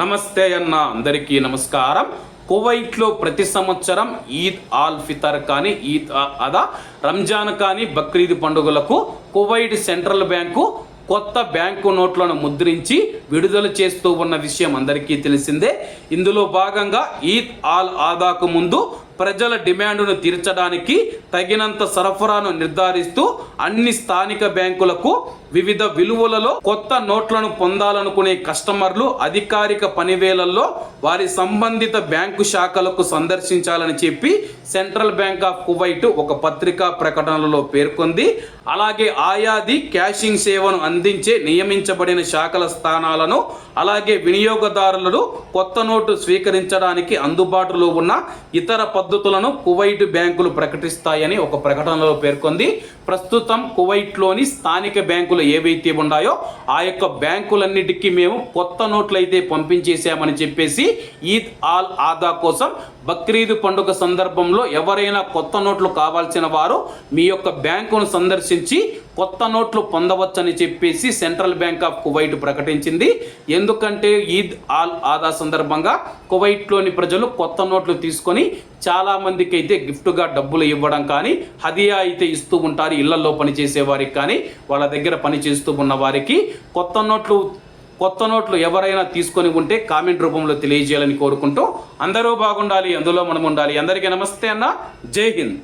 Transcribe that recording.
నమస్తే అన్న అందరికీ నమస్కారం. కువైట్లో ప్రతి సంవత్సరం ఈద్ ఆల్ ఫితర్ కానీ ఈద్ అదా రంజాన్ కానీ బక్రీద్ పండుగలకు కువైట్ సెంట్రల్ బ్యాంకు కొత్త బ్యాంకు నోట్లను ముద్రించి విడుదల చేస్తూ ఉన్న విషయం అందరికీ తెలిసిందే. ఇందులో భాగంగా ఈద్ ఆల్ ఆదాకు ముందు ప్రజల డిమాండ్ను తీర్చడానికి తగినంత సరఫరాను నిర్ధారిస్తూ అన్ని స్థానిక బ్యాంకులకు వివిధ విలువలలో కొత్త నోట్లను పొందాలనుకునే కస్టమర్లు అధికారిక పనివేళల్లో వారి సంబంధిత బ్యాంకు శాఖలకు సందర్శించాలని చెప్పి సెంట్రల్ బ్యాంక్ ఆఫ్ కువైట్ ఒక పత్రికా ప్రకటనలో పేర్కొంది. అలాగే ఆయాది క్యాషింగ్ సేవను అందించే నియమించబడిన శాఖల స్థానాలను అలాగే వినియోగదారులను కొత్త నోటు స్వీకరించడానికి అందుబాటులో ఉన్న ఇతర పద్ధతులను కువైట్ బ్యాంకులు ప్రకటిస్తాయని ఒక ప్రకటనలో పేర్కొంది. ప్రస్తుతం కువైట్లోని స్థానిక బ్యాంకులు ఏవైతే ఉన్నాయో ఆ యొక్క బ్యాంకులన్నిటికీ మేము కొత్త నోట్లు అయితే పంపించేశామని చెప్పేసి ఈద్ ఆల్ ఆదా కోసం బక్రీద్ పండుగ సందర్భంలో ఎవరైనా కొత్త నోట్లు కావాల్సిన వారు మీ యొక్క బ్యాంకును సందర్శించి కొత్త నోట్లు పొందవచ్చని చెప్పేసి సెంట్రల్ బ్యాంక్ ఆఫ్ కువైట్ ప్రకటించింది. ఎందుకంటే ఈద్ ఆల్ ఆదా సందర్భంగా కువైట్లోని ప్రజలు కొత్త నోట్లు తీసుకొని చాలామందికి అయితే గిఫ్ట్గా డబ్బులు ఇవ్వడం కానీ హదియా అయితే ఇస్తూ ఉంటారు ఇళ్ళలో పనిచేసే వారికి కానీ వాళ్ళ దగ్గర పని చేస్తూ ఉన్న వారికి. కొత్త నోట్లు కొత్త నోట్లు ఎవరైనా తీసుకొని ఉంటే కామెంట్ రూపంలో తెలియజేయాలని కోరుకుంటూ అందరూ బాగుండాలి అందులో మనం ఉండాలి అందరికీ నమస్తే అన్న. జై హింద్.